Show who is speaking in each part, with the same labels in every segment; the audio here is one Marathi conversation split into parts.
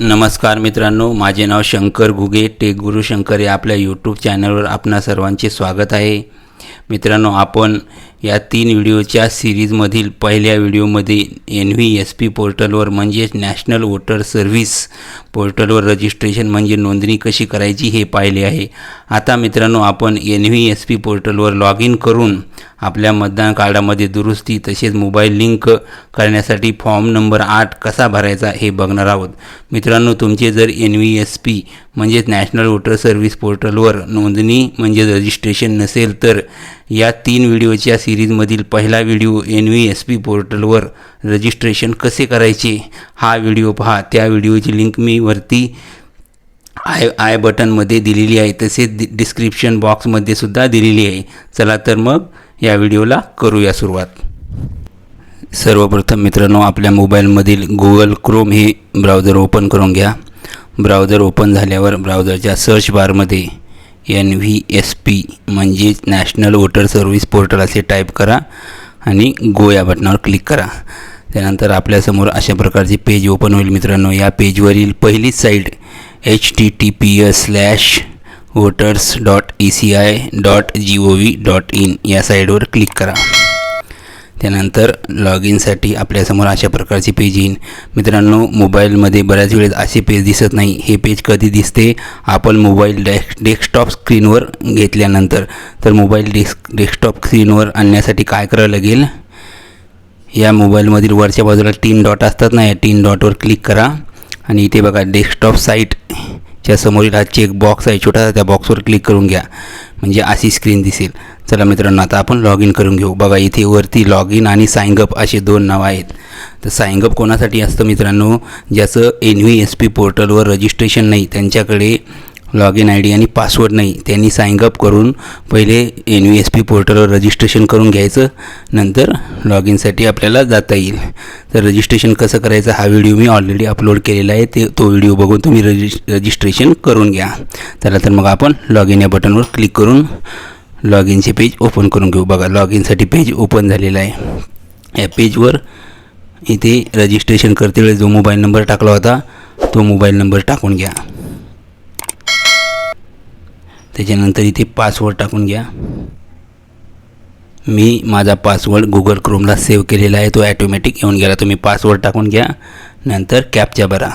Speaker 1: नमस्कार मित्रांनो माझे नाव शंकर घुगे टेक गुरु शंकर या आपल्या यूट्यूब चॅनलवर आपणा सर्वांचे स्वागत आहे. मित्रांनो आपण या तीन व्हिडिओच्या सिरीजमधील पहिल्या व्हिडिओमध्ये एन व्ही एस पी पोर्टलवर म्हणजेच नॅशनल वोटर सर्व्हिस पोर्टलवर रजिस्ट्रेशन म्हणजे नोंदणी कशी करायची हे पाहिले आहे. आता मित्रांनो आपण एन व्ही एस पी पोर्टलवर लॉग इन करून आपल्या मतदान कार्डामध्ये दुरुस्ती तसेच मोबाईल लिंक करण्यासाठी फॉर्म नंबर आठ कसा भरायचा हे बघणार आहोत. मित्रांनो तुमचे जर एन व्ही एस पी म्हणजेच नॅशनल वोटर सर्व्हिस पोर्टलवर नोंदणी म्हणजे रजिस्ट्रेशन नसेल तर या तीन व्हिडिओच्या सिरीजमधील पहिला video N V S P पोर्टलवर रजिस्ट्रेशन कसे करायचे हा व्हिडिओ पहा. त्या व्हिडिओची लिंक मी वरती आय आय बटनमध्ये दिलेली आहे. तसेच डि डिस्क्रिप्शन बॉक्समध्ये सुद्धा दिलेली आहे. चला तर मग या व्हिडिओला करूया सुरुवात. सर्वप्रथम मित्रांनो आपल्या मोबाईलमधील गुगल क्रोम हे ब्राउझर ओपन करून घ्या. ब्राउझर ओपन झाल्यावर ब्राउझरच्या सर्च बारमध्ये एन व्ही एस पी म्हणजेच नॅशनल वोटर सर्व्हिस पोर्टल असे टाईप करा आणि गो या बटनावर क्लिक करा. त्यानंतर आपल्यासमोर अशा प्रकारचे पेज ओपन होईल मित्रांनो. या पेजवरील पहिलीच site H T T P S slash voters dot E C I dot G O V dot in या साईडवर क्लिक करा. त्यानंतर लॉग इनसाठी आपल्यासमोर अशा प्रकारचे पेज येईल मित्रांनो मोबाईलमध्ये बऱ्याच वेळेस असे पेज दिसत नाही. हे पेज कधी दिसते? आपण मोबाईल डेस्क डेस्कटॉप स्क्रीनवर घेतल्यानंतर. तर मोबाईल डेस्क डेस्कटॉप स्क्रीनवर आणण्यासाठी काय करावं लागेल? या मोबाईलमधील वरच्या बाजूला तीन डॉट असतात ना या तीन डॉटवर क्लिक करा. आणि इथे बघा डेस्कटॉप साईट च्या समोरील हा चेक बॉक्स आहे छोटासा त्या बॉक्सवर क्लिक करून घ्या. म्हणजे अशी स्क्रीन दिसेल. चला मित्रांनो आता आपण लॉग इन करून घेऊ. बघा इथे वरती लॉग इन आणि साईंगअप असे दोन नावं आहेत. तर साईंगअप कोणासाठी असतं मित्रांनो? ज्याचं एन व्ही एस पी पोर्टलवर रजिस्ट्रेशन नाही त्यांच्याकडे लॉग इन आय डी आणि पासवर्ड नाही. त्यांनी साईंगअप करून पहिले एन व्ही एस पी पोर्टलवर रजिस्ट्रेशन करून घ्यायचं. नंतर लॉग इनसाठी आपल्याला जाता येईल. तर रजिस्ट्रेशन कसं करायचं? हा व्हिडिओ मी ऑलरेडी अपलोड केलेला आहे. ते तो व्हिडिओ बघून तुम्ही रजिस् रजिस्ट्रेशन करून घ्या. चला तर मग आपण लॉग इन या बटनवर क्लिक करून लॉग इनचे पेज ओपन करून घेऊ. बघा लॉग इनसाठी पेज ओपन झालेलं आहे. या पेजवर इथे रजिस्ट्रेशन करते वेळेस जो मोबाईल नंबर टाकला होता तो मोबाईल नंबर टाकून घ्या. त्याच्यानंतर इथे पासवर्ड टाकून घ्या. मी माझा पासवर्ड गुगल क्रोमला सेव्ह केलेला आहे. तो ॲटोमॅटिक येऊन गेला. तुम्ही पासवर्ड टाकून घ्या. नंतर कॅपच्या भरा.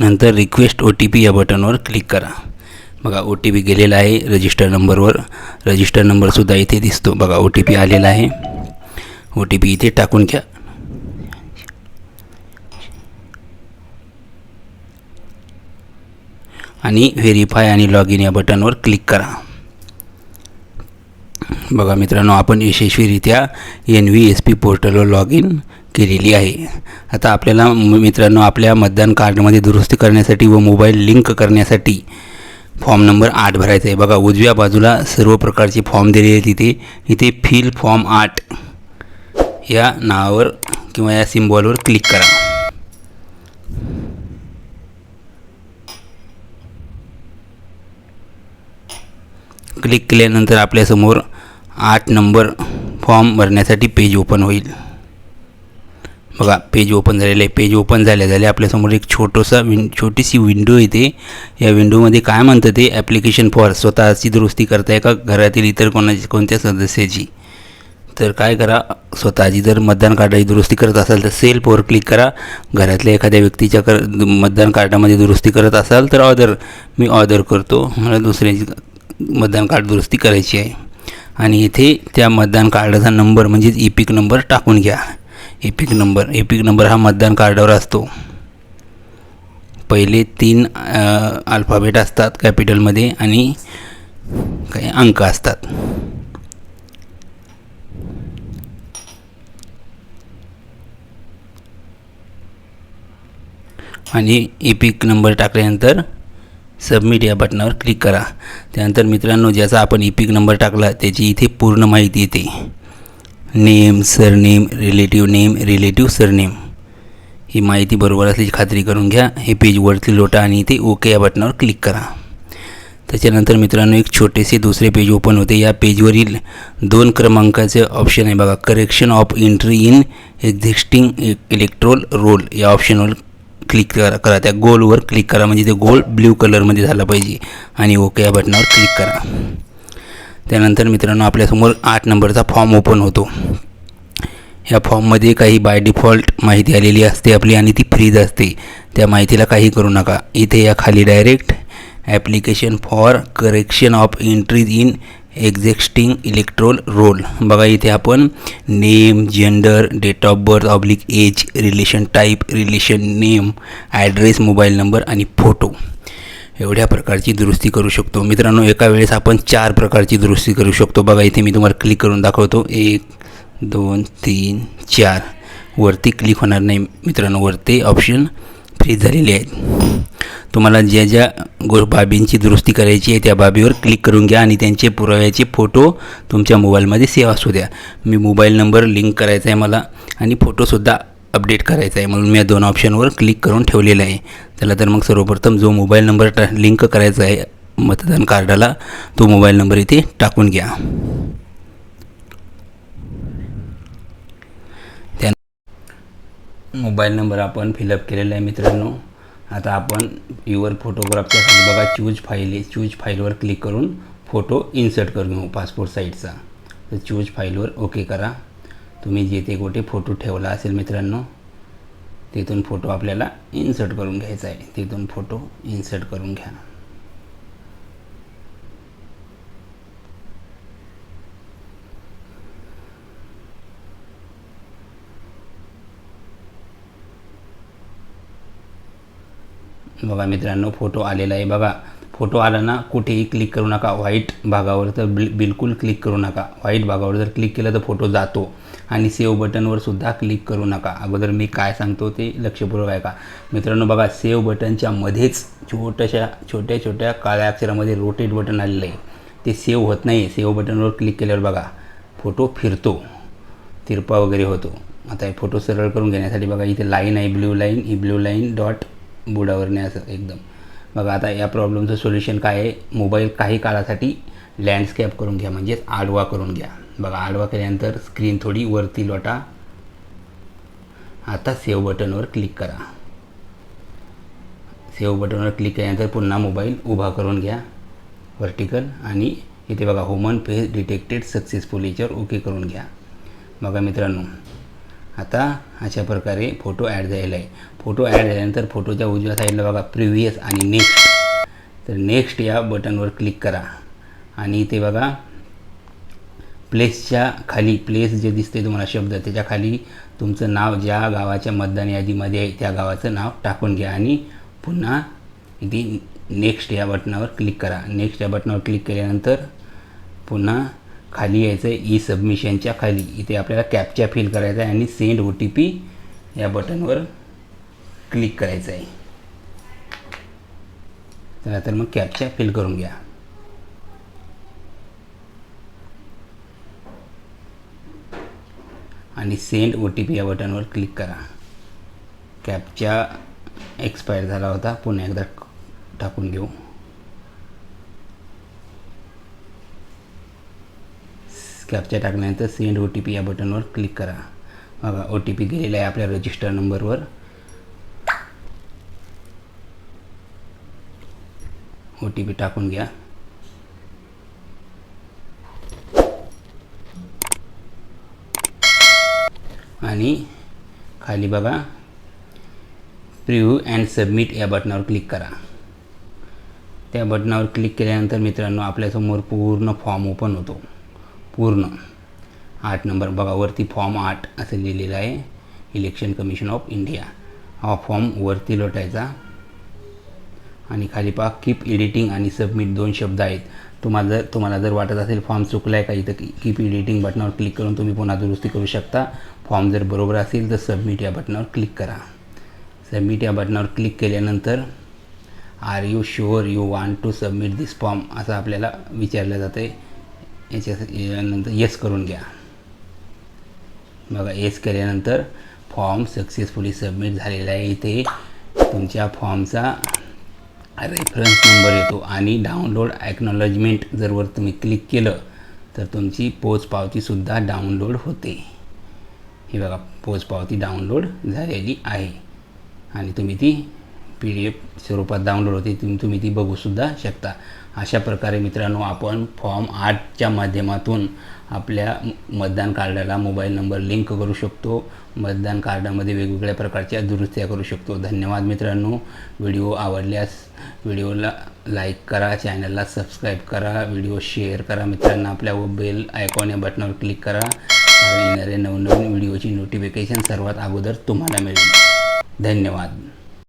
Speaker 1: नंतर रिक्वेस्ट ओ टी पी या बटनवर क्लिक करा. बघा ओ टी पी गेलेला आहे रजिस्टर नंबरवर रजिस्टर नंबरसुद्धा इथे दिसतो. बघा ओ टी पी आलेला आहे. ओ टी पी इथे टाकून घ्या. आणि व्हेरीफाय आणि लॉग इन या बटनवर क्लिक करा. बघा मित्रांनो आपण यशस्वीरित्या एन व्ही एस पी पोर्टलवर लॉग इन केलेली आहे. आता आपल्याला मित्रांनो आपल्या मतदान कार्डमध्ये दुरुस्ती करण्यासाठी व मोबाईल लिंक करण्यासाठी फॉर्म नंबर आठ भरायचा आहे. बघा उजव्या बाजूला सर्व प्रकारचे फॉर्म दिलेले आहेत तिथे इथे फिल फॉर्म आठ या नावावर किंवा या सिम्बॉलवर क्लिक करा. क्लिक केल्यानंतर आपल्यासमोर आठ नंबर फॉर्म भरण्यासाठी पेज ओपन होईल. बघा पेज ओपन झालेलं आहे. पेज ओपन झाल्या झाल्या आपल्यासमोर एक छोटंसा विन छोटीशी विंडो येते. या विंडोमध्ये काय म्हणतं ते ॲप्लिकेशन फॉर स्वतःची दुरुस्ती करताय का घरातील इतर कोणाची कोणत्या सदस्याची? तर काय करा स्वतःची जर मतदान कार्डाची दुरुस्ती करत असाल तर सेल्फवर क्लिक करा. घरातल्या एखाद्या व्यक्तीच्या कर मतदान कार्डामध्ये दुरुस्ती करत असाल तर ऑर्डर मी ऑर्डर करतो. मला दुसऱ्याची मतदान कार्ड दुरुस्ती करायची आहे. आणि इथे त्या मतदान कार्डाचा नंबर म्हणजेच ई नंबर टाकून घ्या. ई नंबर ई नंबर हा मतदान कार्डावर असतो. पहिले तीन अल्फाबेट असतात कॅपिटलमध्ये आणि काही अंक असतात. आणि ई नंबर टाकल्यानंतर सबमिट या बटनावर क्लिक करा. त्यानंतर मित्रांनो ज्याचा आपण ई पिक नंबर टाकला त्याची इथे पूर्ण माहिती येते. Name surname relative name relative surname ही माहिती बरोबर असल्याची खात्री करून घ्या. हे पेज वरती लोटा आणि इथे ओके या बटनावर क्लिक करा. त्याच्यानंतर मित्रांनो एक छोटेसे दुसरे पेज ओपन होते. या पेजवरील दोन क्रमांकाचे ऑप्शन आहे बघा. Correction of entry in existing electoral roll या ऑप्शनवर क्लिक करा करा. त्या गोलवर क्लिक करा. म्हणजे ते गोल ब्ल्यू कलरमध्ये झाला पाहिजे. आणि ओके या बटनावर क्लिक करा. त्यानंतर मित्रांनो आपल्यासमोर आठ नंबरचा फॉर्म ओपन होतो. या फॉर्ममध्ये काही बाय डिफॉल्ट माहिती आलेली असते आपली आणि ती फ्रीज असते. त्या माहितीला काही करू नका. इथे या खाली direct application for correction of entries in existing electoral roll. बघा इथे आपण name gender date of birth oblique age relation type relation name address mobile number आणि फोटो. एवढ्या प्रकारची दुरुस्ती करू शकतो. मित्रांनो एका वेळेस आपण चार प्रकारची दुरुस्ती करू शकतो. बघा इथे मी तुम्हाला क्लिक करून दाखवतो. एक दोन तीन चार. वरती क्लिक होणार नाही. मित्रांनो वरती ऑप्शन फ्रीज झालेली आहेत. तुम्हाला ज्या ज्या गो बाबींची दुरुस्ती करायची आहे त्या बाबीवर क्लिक करून घ्या आणि त्यांचे पुराव्याचे फोटो तुमच्या मोबाईलमध्ये सेव्ह असू द्या. मी मोबाईल नंबर लिंक करायचा आहे मला आणि फोटोसुद्धा अपडेट करायचा आहे म्हणून मी या दोन ऑप्शनवर क्लिक करून ठेवलेलं आहे. चला तर मग सर्वप्रथम जो मोबाईल नंबर टा लिंक करायचा आहे मतदान कार्डाला तो मोबाईल नंबर इथे टाकून घ्या. मोबाईल नंबर आपण फिलअप केलेला आहे मित्रांनो. आता आपण युअर फोटोग्राफच्या खाली बघा चूज फाईल आहे. चूज फाईलवर क्लिक करून फोटो इन्सर्ट करून घेऊ पासपोर्ट साईजचा तर चूज फाईलवर ओके करा. तुम्ही जेथे कुठे फोटो ठेवला असेल मित्रांनो तिथून फोटो आपल्याला इन्सर्ट करून घ्यायचा आहे. तिथून फोटो इन्सर्ट करून घ्या. बघा मित्रांनो फोटो आलेला आहे बघा फोटो आला ना कुठेही क्लिक करू नका. व्हाईट भागावर तर बिल बिलकुल क्लिक करू नका. व्हाईट भागावर जर क्लिक केलं तर फोटो जातो. आणि सेव्ह बटनवर सुद्धा क्लिक करू नका. अगोदर मी काय सांगतो ते लक्षपूर्वक आहे का मित्रांनो बघा सेव्ह बटनच्या मध्येच छोट्याशा छोट्या छोट्या काळ्या अक्षरामध्ये रोटेट बटन आलेलं आहे. ते सेव्ह होत नाही सेव्ह बटनवर क्लिक केल्यावर बघा फोटो फिरतो. तिरपा वगैरे होतो. आता हे फोटो सरळ करून घेण्यासाठी बघा इथे लाईन आहे ब्ल्यू लाईन ही ब्ल्यू लाईन डॉट बुडावरने असं एकदम. बघा आता या प्रॉब्लेमचं सोल्युशन काय आहे? मोबाईल काही काळासाठी लँडस्केप करून घ्या म्हणजेच आडवा करून घ्या. बघा आडवा केल्यानंतर स्क्रीन थोडी वरती लोटा. आता सेव्ह बटनवर क्लिक करा. सेव्ह बटनवर क्लिक केल्यानंतर पुन्हा मोबाईल उभा करून घ्या. व्हर्टिकल आणि इथे बघा होमन फेस डिटेक्टेड सक्सेसफुल याच्यावर ओके करून घ्या. बघा मित्रांनो आता अशा प्रकारे फोटो ॲड झालेला आहे. फोटो ॲड झाल्यानंतर फोटोच्या उजव्या साईडला बघा प्रिव्हियस आणि नेक्स्ट तर नेक्स्ट या बटनवर क्लिक करा. आणि इथे बघा प्लेसच्या खाली प्लेस जे दिसते तुम्हाला शब्द त्याच्याखाली तुमचं नाव ज्या गावाच्या मतदान यादीमध्ये आहे त्या गावाचं नाव टाकून घ्या. आणि पुन्हा इथे नेक्स्ट या बटनावर क्लिक करा. नेक्स्ट या बटनावर क्लिक केल्यानंतर पुन्हा खाली यायचं आहे e ई सबमिशनच्या खाली. इथे आपल्याला कॅपच्या फिल करायचा आहे आणि सेंड ओ टी पी या बटनवर क्लिक करायचं आहे चला तर मग कॅपच्या फिल करून घ्या. आणि सेंड ओ टी पी या बटनवर क्लिक करा. कॅपच्या एक्सपायर झाला होता. पुन्हा एकदा टाकून घेऊ. कॅपच्या टाकल्यानंतर सेंड ओ टी पी या बटनवर क्लिक करा. बघा ओ टी पी गेलेला आहे आपल्या रजिस्टर नंबरवर. ओ टी पी टाकून घ्या. आणि खाली बघा प्रिव्ह्यू अँड सबमिट या बटनावर क्लिक करा. त्या बटनावर क्लिक केल्यानंतर मित्रांनो आपल्यासमोर पूर्ण फॉर्म ओपन होतो. पूर्ण. आठ नंबर बघा वरती फॉर्म आठ असं लिहिलेलं आहे. इलेक्शन कमिशन ऑफ इंडिया हा फॉर्म वरती लोटायचा. आणि खाली पहा कीप एडिटिंग आणि सबमिट दोन शब्द आहेत. तुम्हाला जर तुम्हाला जर वाटत असेल फॉर्म चुकला आहे का इथं कीप एडिटिंग बटनावर क्लिक करून तुम्ही पुन्हा दुरुस्ती करू शकता. फॉर्म जर बरोबर असेल तर सबमिट या बटनावर क्लिक करा. सबमिट या बटनावर क्लिक केल्यानंतर are you sure you want to submit this form असं आपल्याला विचारलं जातं आहे याच्या नंतर येस करून घ्या. बघा येस केल्यानंतर फॉर्म सक्सेसफुली सबमिट झालेला आहे. इथे तुमच्या फॉर्मचा रेफरन्स नंबर येतो आणि डाउनलोड ॲक्नॉलॉजमेंट जर वर तुम्ही क्लिक केलं तर तुमची पोचपावतीसुद्धा डाउनलोड होते. हे बघा पोचपावती डाउनलोड झालेली आहे. आणि तुम्ही ती पी डी एफ स्वरूपात डाउनलोड होते तुम्ही तुम्ही ती बघूसुद्धा शकता. अशा प्रकारे मित्रांनो आपण फॉर्म आठच्या माध्यमातून आपल्या मतदान कार्डाला मोबाईल नंबर लिंक करू शकतो. मतदान कार्डामध्ये वेगवेगळ्या प्रकारच्या दुरुस्त्या करू शकतो. धन्यवाद मित्रांनो. व्हिडिओ आवडल्यास व्हिडिओला लाईक करा चॅनलला सबस्क्राईब करा व्हिडिओ शेअर करा. मित्रांना आपल्या व बेल आयकॉन या बटनावर क्लिक करा. येणाऱ्या येणारे नवनवीन व्हिडिओची नोटिफिकेशन सर्वात अगोदर तुम्हाला मिळेल. धन्यवाद.